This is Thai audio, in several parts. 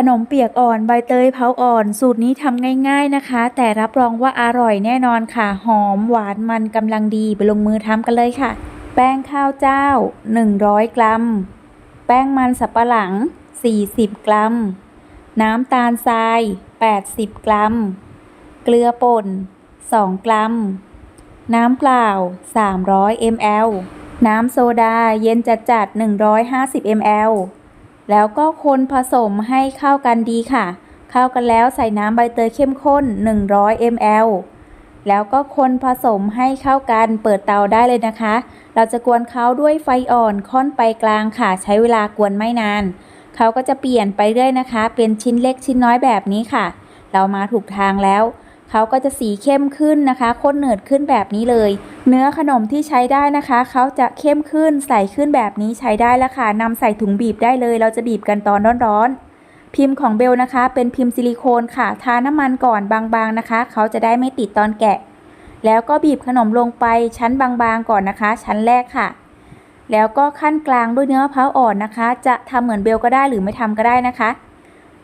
ขนมเปียกอ่อนใบเตยเผาอ่อน สูตรนี้ทำง่ายๆนะคะ แต่รับรองว่าอร่อยแน่นอนค่ะ หอมหวานมันกำลังดีไปลงมือทำกันเลยค่ะ แป้งข้าวเจ้า 100 กรัม แป้งมันสับปะหลัง 40 กรัม น้ำตาลทราย 80 กรัม เกลือป่น 2 กรัม น้ำเปล่า 300 ml น้ำโซดาเย็นจัดๆ150 ml แล้วก็คนผสมให้เข้ากันดีค่ะ เข้ากันแล้วใส่น้ำใบเตยเข้มข้น 100 ml แล้วก็คนผสมให้เข้ากันเปิดเตาได้เลยนะคะ เราจะกวนเขาด้วยไฟอ่อนค่อนไปกลางค่ะ ใช้เวลากวนไม่นาน เขาก็จะเปลี่ยนไปเรื่อยนะคะ เป็นชิ้นเล็กชิ้นน้อยแบบนี้ค่ะ เรามาถูกทางแล้ว เขาก็จะสีเข้มขึ้นนะคะข้นเหนืดขึ้นแบบนี้เลย เนื้อขนมที่ใช้ได้นะคะ เขาจะเข้มขึ้นใสขึ้นแบบนี้ใช้ได้แล้วค่ะนำใส่ถุงบีบได้เลย เราจะบีบกันตอนร้อนๆ พิมพ์ของเบลนะคะ เป็นพิมพ์ซิลิโคนค่ะ ทาน้ำมันก่อนบางๆนะคะ เขาจะได้ไม่ติดตอนแกะ แล้วก็บีบขนมลงไปชั้นบางๆก่อนนะคะ ชั้นแรกค่ะ แล้วก็ขั้นกลางด้วยเนื้อมะพร้าวอ่อนนะคะ จะทำเหมือนเบลก็ได้หรือไม่ทำก็ได้นะคะ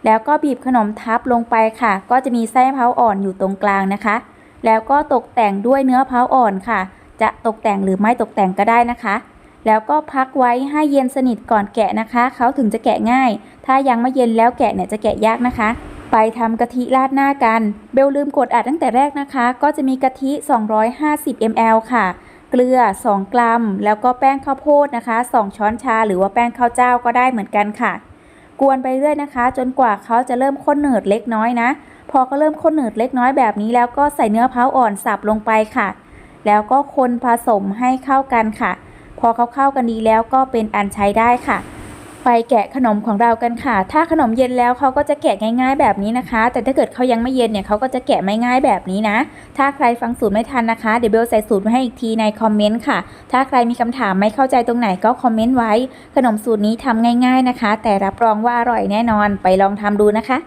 แล้วก็บีบขนมทับลงไปค่ะ ก็จะมีไส้มะพร้าวอ่อนอยู่ตรงกลางนะคะ แล้วก็ตกแต่งด้วยเนื้อมะพร้าอ่อนค่ะ จะตกแต่งหรือไม่ตกแต่งก็ได้นะคะ แล้วก็พักไว้ให้เย็นสนิทก่อนแกะนะคะ เขาถึงจะแกะง่าย ถ้ายังไม่เย็นแล้วแกะเนี่ยจะแกะยากนะคะ ไปทำกะทิราดหน้ากัน เบลลืมกดอัดตั้งแต่แรกนะคะ ก็จะมีกะทิ 250 ml ค่ะเกลือ 2 กรัม แล้วก็แป้งข้าวโพดนะคะ 2 ช้อนชา หรือว่าแป้งข้าวเจ้าก็ได้เหมือนกันค่ะ กวนไปเรื่อยนะคะ จนกว่าเขาจะเริ่มข้นหนืดเล็กน้อยนะ พอเขาเริ่มข้นหนืดเล็กน้อยแบบนี้ แล้วก็ใส่เนื้อมะพร้าวอ่อนสับลงไปค่ะ แล้วก็คนผสมให้เข้ากันค่ะ พอเขาเข้ากันดีแล้วก็เป็นอันใช้ได้ค่ะ ไปแกะขนมของเรากันค่ะ ถ้าขนมเย็นแล้วเขาก็จะแกะง่าย ๆ แบบนี้นะคะ แต่ถ้าเกิดเขายังไม่เย็นเนี่ยเขาก็จะแกะไม่ง่ายแบบนี้นะ ถ้าใครฟังสูตรไม่ทันนะคะ เดี๋ยวเบลใส่สูตรมาให้อีกทีในคอมเมนต์ค่ะ ถ้าใครมีคำถามไม่เข้าใจตรงไหนก็คอมเมนต์ไว้ ขนมสูตรนี้ทำง่าย ๆนะคะ แต่รับรองว่าอร่อยแน่นอน ไปลองทำดูนะคะ